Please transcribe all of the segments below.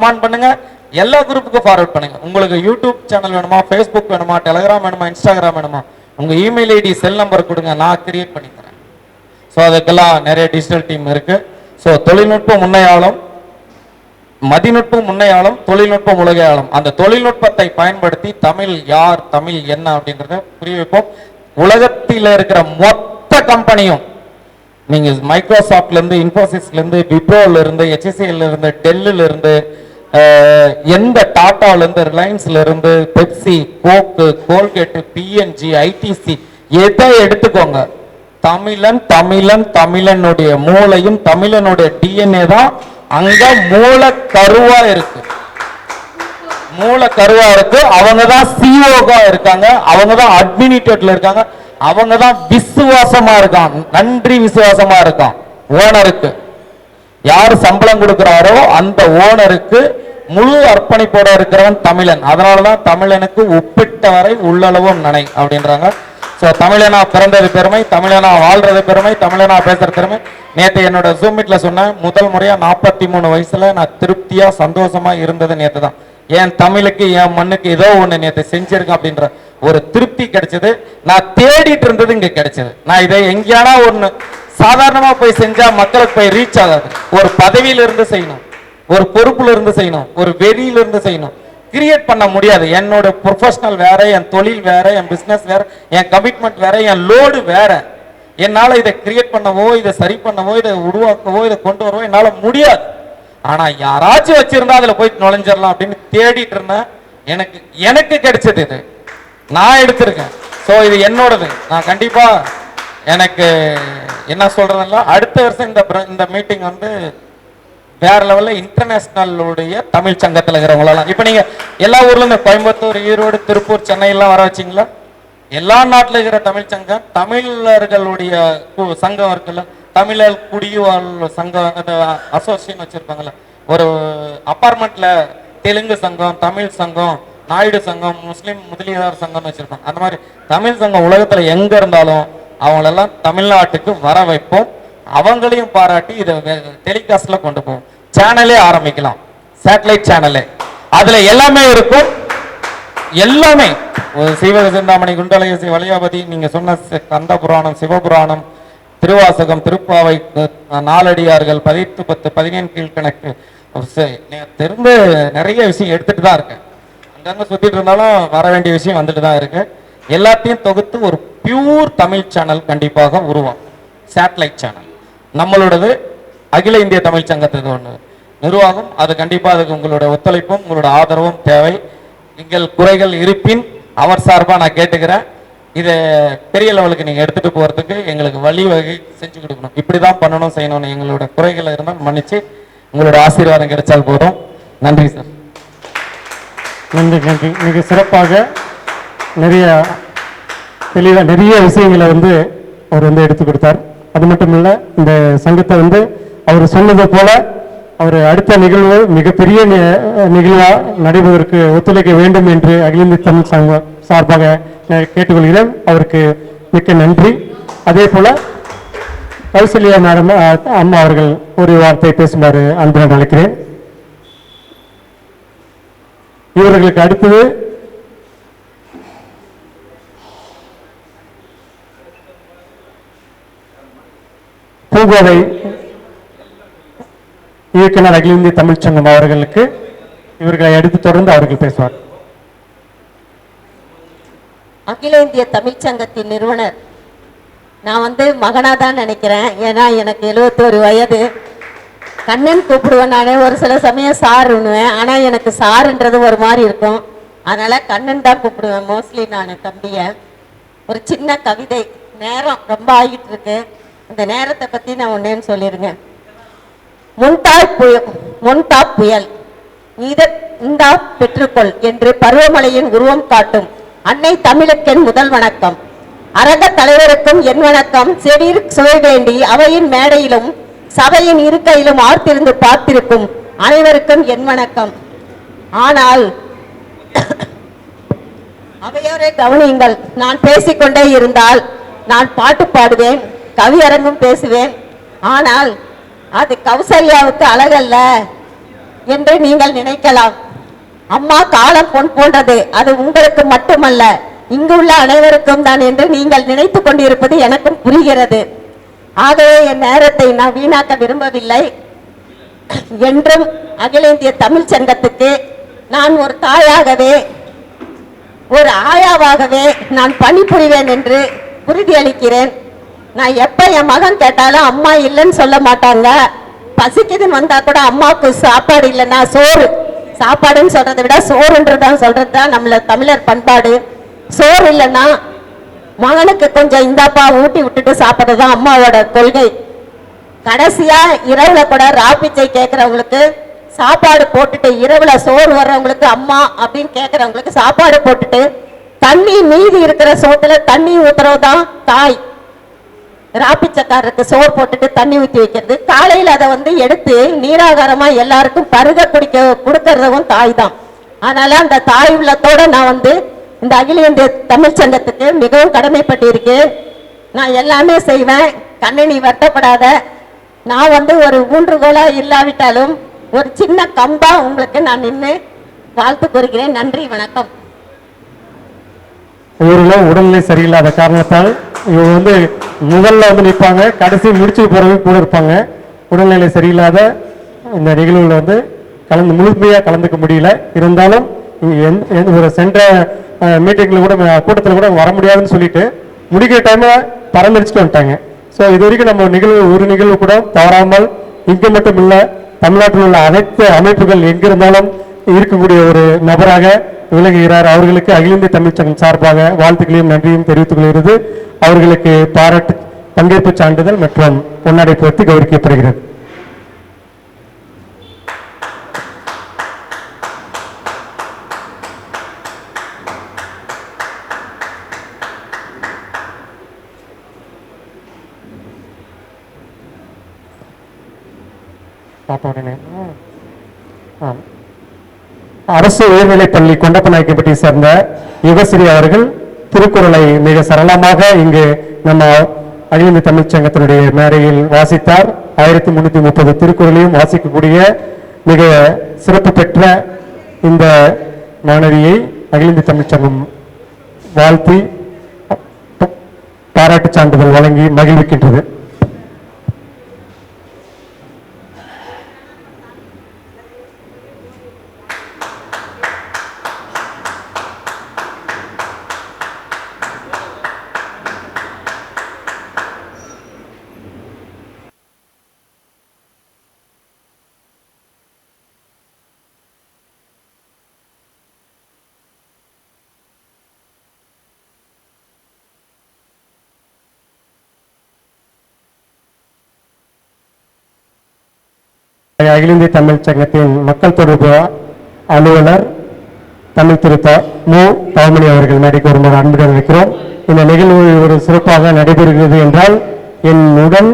Comment பண்ணுங்க. எல்லா குரூப்புக்கும் forward பண்ணுங்க. உங்களுக்கு யூடியூப் சேனல் வேணுமா ஃபேஸ்புக் வேணுமா டெலிகிராம் வேணுமா இன்ஸ்டாகிராம் வேணுமா உங்க இமெயில் ஐடி செல் நம்பர் கொடுங்க நான் கிரியேட் பண்ணி தரேன். ஸோ அதுக்கெல்லாம் நிறைய டிஜிட்டல் டீம் இருக்கு. ஸோ தொழில்நுட்ப முன்னையாளம் மதிநுட்பம் முன்னையாளம் தொழில்நுட்பம் உலகையாளம் அந்த தொழில்நுட்பத்தை பயன்படுத்தி தமிழ் யார் தமிழ் என்ன அப்படின்றத புரிய வைப்போம். உலகத்தில் இருக்கிற மொத்த கம்பெனியும் நீங்க மைக்ரோசாஃப்ட்லேருந்து இருந்து இன்ஃபோசிஸ்ல இருந்து விப்ரோல இருந்து இருந்து டெல்லில் இருந்து எந்த டாட்டாலேருந்து ரிலையன்ஸ்லேருந்து Pepsi Coke Colgate P and G ITC எதை எடுத்துக்கோங்க? தமிழன் தமிழன் தமிழனுடைய மூளையும் தமிழனுடைய டிஎன்ஏ தான் அங்க மூல கருவா இருக்கு. மூல கருவா இருக்கு. அவங்க தான் சிஓகா இருக்காங்க. அவங்க தான் அட்மினிட்டேட்ல இருக்காங்க. அவங்க தான் விசுவாசமா இருக்கான் நன்றி விசுவாசமா இருக்கான் ஓனருக்கு. யார் சம்பளம் கொடுக்கிறாரோ அந்த ஓனருக்கு முழு அர்ப்பணிப்போட இருக்கிறவன் தமிழன். அதனாலதான் தமிழனுக்கு ஒப்பிட்ட வரை உள்ளளவும் நனை அப்படின்றாங்க. ஸோ தமிழனா பிறந்தது பெருமை தமிழனா வாழ்றது பெருமை தமிழனா பேசுறது பெருமை. நேற்று என்னோட ஜூம் மீட்ல சொன்னேன் முதல் முறையா நாற்பத்தி மூணு வயசுல நான் திருப்தியா சந்தோஷமா இருந்தது நேற்று தான். என் தமிழுக்கு என் மண்ணுக்கு ஏதோ ஒண்ணு நேற்று செஞ்சிருக்கேன் அப்படின்ற ஒரு திருப்தி கிடைச்சது. நான் தேடிட்டு இருந்தது இங்க கிடைச்சது. நான் இதை எங்கேயானா ஒன்று சாதாரணமாக போய் செஞ்சால் மக்களுக்கு போய் ரீச் ஆகாது. ஒரு பதவியிலிருந்து செய்யணும் ஒரு பொறுப்புல இருந்து செய்யணும் ஒரு வெறியிலிருந்து செய்யணும். கிரியேட் பண்ண முடியாது. என்னோட ப்ரொஃபஷனல் வேற என் தொழில் வேற என் பிஸ்னஸ் வேற என் கமிட்மெண்ட் வேற என் லோடு வேற. என்னால் இதை கிரியேட் பண்ணவோ இதை சரி பண்ணவோ இதை உருவாக்கவோ இதை கொண்டு வரவோ என்னால் முடியாது. ஆனால் யாராச்சும் வச்சிருந்தா அதில் போய் நுழைஞ்சிடலாம் அப்படின்னு தேடிட்டு இருந்தேன். எனக்கு எனக்கு கிடைச்சது இது. நான் எடுத்திருக்கேன். ஸோ இது என்னோடது. நான் கண்டிப்பாக எனக்கு என்ன சொல்றதுன்னா அடுத்த வருஷம் இந்த இந்த மீட்டிங் வந்து வேற லெவல்ல இன்டர்நேஷனலுடைய தமிழ் சங்கத்தில் இருக்கிறவங்களெல்லாம். இப்போ நீங்க எல்லா ஊர்லேருந்து கோயம்புத்தூர் ஈரோடு திருப்பூர் சென்னையெல்லாம் வர வச்சீங்களா? எல்லா நாட்டில் இருக்கிற தமிழ் சங்கம் தமிழர்களுடைய கு- சங்கம் இருக்குல்ல தமிழர் குடியுவாழ் சங்கம் அசோசியேஷன் வச்சிருப்பாங்கல்ல. ஒரு அப்பார்ட்மெண்ட்ல தெலுங்கு சங்கம் தமிழ் சங்கம் நாயுடு சங்கம் முஸ்லீம் முதலீதார் சங்கம்னு வச்சிருப்பாங்க. அந்த மாதிரி தமிழ் சங்கம் உலகத்தில் எங்க இருந்தாலும் அவங்களெல்லாம் தமிழ்நாட்டுக்கு வர வைப்போம். அவங்களையும் பாராட்டி இதை டெலிகாஸ்ட்ல கொண்டு போவோம். சேனலே ஆரம்பிக்கலாம். சேட்டலைட் சேனலே. அதுல எல்லாமே இருக்கும். எல்லாமே. ஒரு சீவக சிந்தாமணி வலியாபதி நீங்க சொன்ன கந்த புராணம் சிவபுராணம் திருவாசகம் திருப்பாவை நாலடியார்கள் பதித்து பத்து பதினேழு கீழ்கணக்கு. சரி, தெரிந்து நிறைய விஷயம் எடுத்துட்டு தான் இருக்கேன். அங்கங்க சுத்திட்டு இருந்தாலும் வர வேண்டிய விஷயம் வந்துட்டு தான் இருக்கு. எல்லாத்தையும் தொகுத்து ஒரு பியூர் தமிழ் சேனல் கண்டிப்பாக உருவாகும் சேட்டலைட் சேனல் நம்மளோடது அகில இந்திய தமிழ் சங்கத்துக்கு ஒன்று நிர்வாகம் அது கண்டிப்பாக அதுக்கு உங்களோட ஒத்துழைப்பும் உங்களோட ஆதரவும் தேவை. நீங்கள் குறைகள் இருப்பின் அவர் சார்பாக நான் கேட்டுக்கிறேன். இதை பெரிய லெவலுக்கு நீங்கள் எடுத்துகிட்டு போகிறதுக்கு எங்களுக்கு வழி வகை செஞ்சு கொடுக்கணும். இப்படி தான் பண்ணணும் செய்யணும்னு எங்களோட குறைகள் இருந்தால் மன்னிச்சு உங்களோட ஆசீர்வாதம் கிடைச்சால் போதும். நன்றி சார். நன்றி நன்றி. மிக சிறப்பாக நிறைய தெளிவாக நிறைய விஷயங்களை வந்து அவர் வந்து எடுத்து கொடுத்தார். அது மட்டும் இல்லை இந்த சங்கத்தை வந்து அவர் சொன்னது போல அவர் அடுத்த நிகழ்வு மிகப்பெரிய நிகழ்வாக நடைபெறுவதற்கு ஒத்துழைக்க வேண்டும் என்று அகில இந்திய தமிழ் சங்கம் சார்பாக கேட்டுக்கொள்கிறேன். அவருக்கு மிக்க நன்றி. அதே போல கௌசல்யா மேடம் அம்மா அவர்கள் ஒரு வார்த்தை பேசுமாறு அன்புடன் அழைக்கிறேன். இவர்களுக்கு அடுத்தது பூகோவை இயக்குனர் அகில இந்திய தமிழ்ச்சங்கம் அவர்களுக்கு இவர்களை அடுத்து தொடர்ந்து அவர்கள் பேசுவார். அகில இந்திய தமிழ்ச் சங்கத்தின் நிறுவனர். நான் வந்து மகனா தான் நினைக்கிறேன். ஏன்னா எனக்கு எழுபத்தோரு வயது. கண்ணன் கூப்பிடுவேன் நானே. ஒரு சில சமயம் சாருன்னுவேன் ஆனால் எனக்கு சாருன்றது ஒரு மாதிரி இருக்கும். அதனால கண்ணன் தான் கூப்பிடுவேன். மோஸ்ட்லி நான் தம்பிய. ஒரு சின்ன கவிதை. நேரம் ரொம்ப ஆகிட்டு இருக்கு. அந்த நேரத்தை பத்தி நான் ஒன்னேன்னு சொல்லிருங்க முன்தாய் புயல் முன்தா புயல். இத இந்தா பெற்றுக்கொள் என்று பருவமழையின் உருவம் காட்டும். அன்னை தமிழுக்கென் முதல் வணக்கம். அரங்க தலைவருக்கும் என் வணக்கம். செவிர் சுவை வேண்டி அவையின் மேடையிலும் சபையின் இருக்கையிலும் ஆர்த்திருந்து பார்த்திருக்கும் அனைவருக்கும் என் வணக்கம். ஆனால் அவையோரை கவனியுங்கள். நான் பேசிக்கொண்டே இருந்தால் நான் பாட்டு பாடுவேன். கவியரங்கும் பேசுவேன். ஆனால் அது கௌசல்யாவுக்கு அழகல்ல என்று நீங்கள் நினைக்கலாம். அம்மா காலம் பொன் போன்றது அது உங்களுக்கு மட்டுமல்ல. இங்குள்ள அனைவருக்கும் தான் என்று நீங்கள் நினைத்துக் கொண்டிருப்பது எனக்கும் புரிகிறது. ஆகவே என் நேரத்தை நான் வீணாக்க விரும்பவில்லை. என்றும் அகில இந்திய தமிழ் சங்கத்துக்கு நான் ஒரு தாயாகவே ஒரு ஆயாவாகவே நான் பணிபுரிவேன் என்று உறுதியளிக்கிறேன். நான் எப்போ என் மகன் கேட்டாலும் அம்மா இல்லைன்னு சொல்ல மாட்டாங்க. பசிக்குதுன்னு வந்தால் கூட அம்மாவுக்கு சாப்பாடு இல்லைன்னா சோறு. சாப்பாடுன்னு சொல்கிறத விட சோறுன்றதான் சொல்கிறது தான் நம்மள தமிழர் பண்பாடு. சோறு இல்லைன்னா மகனுக்கு கொஞ்சம் இந்தாப்பா ஊட்டி விட்டுட்டு சாப்பிட்றது தான் அம்மாவோட கொள்கை. கடைசியாக இரவில் கூட ராப்பிச்சை கேட்குறவங்களுக்கு சாப்பாடு போட்டுட்டு இரவுல சோறு வர்றவங்களுக்கு அம்மா அப்படின்னு கேட்குறவங்களுக்கு சாப்பாடு போட்டுட்டு தண்ணி மீதி இருக்கிற சோத்துல தண்ணி ஊத்துறது தான் தாய். ராப்பிச்சக்காரருக்கு சோறு போட்டுட்டு தண்ணி ஊற்றி வைக்கிறது. காலையில் அதை வந்து எடுத்து நீராகாரமாக எல்லாருக்கும் பருக குடிக்க கொடுக்கறதும் தாய் தான் அதனால அந்த தாய் உள்ளத்தோட நான் வந்து இந்த அகில இந்திய தமிழ் சங்கத்துக்கு மிகவும் கடமைப்பட்டிருக்கேன் நான் எல்லாமே செய்வேன். கண்ணனி வருத்தப்படாத. நான் வந்து ஒரு ஊன்றுகோலாக இல்லாவிட்டாலும் ஒரு சின்ன கம்பா உங்களுக்கு நான் நின்று வாழ்த்து கூறுகிறேன். நன்றி வணக்கம். ஊரில் உடல்நிலை சரியில்லாத காரணத்தால் இவங்க வந்து முதல்ல வந்து நிற்பாங்க. கடைசி முடிச்சு போகிறவங்க கூட இருப்பாங்க. உடல்நிலை சரியில்லாத இந்த நிகழ்வில் வந்து கலந்து முழுமையாக கலந்துக்க முடியல. இருந்தாலும் எந்த- ஒரு சென்ற மீட்டிங்கில் கூட கூட்டத்தில் கூட வர முடியாதுன்னு சொல்லிட்டு முடிக்கிற டைமில் பறந்துடிச்சுட்டு வந்துட்டாங்க. ஸோ இது வரைக்கும் நம்ம நிகழ்வு ஒரு நிகழ்வு கூட தவறாமல் இங்கே மட்டும் இல்லை தமிழ்நாட்டில் உள்ள அனைத்து அமைப்புகள் எங்கிருந்தாலும் இருக்கக்கூடிய ஒரு நபராக விளங்குகிறார். அவர்களுக்கு அகில இந்திய தமிழ்ச்சங்கம் சார்பாக வாழ்த்துக்களையும் நன்றியும் தெரிவித்துக் கொள்கிறது. அவர்களுக்கு பாராட்டு பங்கேற்பு சான்றிதழ் மற்றும் பொன்னாடை பொறுத்து கௌரவிக்கப்படுகிறது. அரசு உயர்நிலைப்பள்ளி கொண்டப்பநாயக்கப்பட்டியை சேர்ந்த யுகஸ்ரீ அவர்கள் திருக்குறளை மிக சரளமாக இங்கு நம்ம அகில தமிழ்ச்சங்கத்தினுடைய தமிழ்ச் சங்கத்தினுடைய மேடையில் வாசித்தார். ஆயிரத்தி முன்னூத்தி முப்பது திருக்குறளையும் வாசிக்கக்கூடிய மிக சிறப்பு பெற்ற இந்த மாணவியை அகிலிந்து தமிழ்ச்சங்கம் வாழ்த்தி பாராட்டு பாராட்டுச் சான்றிதழ் வழங்கி மகிழ்விக்கின்றது. அகில இந்திய தமிழ் சங்கத்தின் மக்கள் தொடர்பு அலுவலர் தமிழ் திருத்த மு. தவமணி அவர்கள் மேடைக்கு வருமாறு அன்புடன் இருக்கிறோம் இந்த நிகழ்வு ஒரு சிறப்பாக நடைபெறுகிறது என்றால் என் உடல்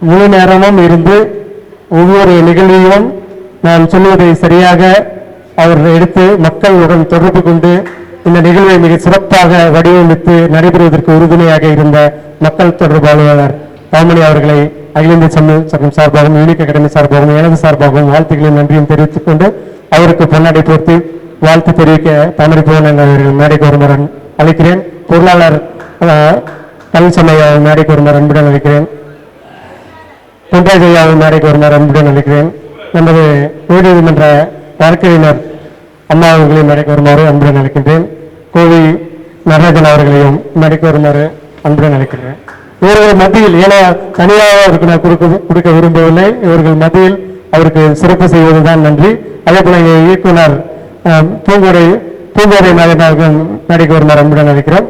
முழு நேரமும் இருந்து ஒவ்வொரு நிகழ்வையும் நான் சொல்வதை சரியாக அவர்கள் எடுத்து மக்களுடன் தொடர்பு கொண்டு இந்த நிகழ்வை மிக சிறப்பாக வடிவமைத்து நடைபெறுவதற்கு உறுதுணையாக இருந்த மக்கள் தொடர்பு அலுவலர் தாமணி அவர்களை அகில இந்திய தமிழ் சங்கம் சார்பாகவும் யூனிக் அகாடமி சார்பாகவும் எனது சார்பாகவும் வாழ்த்துக்களையும் நன்றியும் தெரிவித்துக் கொண்டு அவருக்கு பொன்னாடை போர்த்து வாழ்த்து தெரிவிக்க தாமரை புவனன் அவர்கள் மேடைக்கு வருமாறு அழைக்கிறேன். பொருளாளர் அஹ், பழனிசாமி அவர்கள் மேடைக்கு வருமாறு அன்புடன் அழைக்கிறேன். பொன்ராஜையாவின் மேடைக்கு வருமாறு அன்புடன் அழைக்கிறேன். நமது உயர்நீதிமன்ற வழக்கறிஞர் அம்மா அவர்களையும் மேடைக்கு வருமாறு அன்புடன் அழைக்கின்றேன். கோவி நடராஜன் அவர்களையும் மேடைக்கு வருமாறு அன்புடன் அழைக்கின்றேன் இவர்கள் மத்தியில் ஏன்னா தனியாக அவருக்கு நான் கொடுக்க கொடுக்க விரும்பவில்லை. இவர்கள் மத்தியில் அவருக்கு சிறப்பு செய்வதுதான் நன்றி. அதே போல எங்க இயக்குனர் பூங்கோடை பூங்கோடை நாயகன் அவர்கள் மேடைக்கு வருமாறு அன்புடன் அழைக்கிறோம்.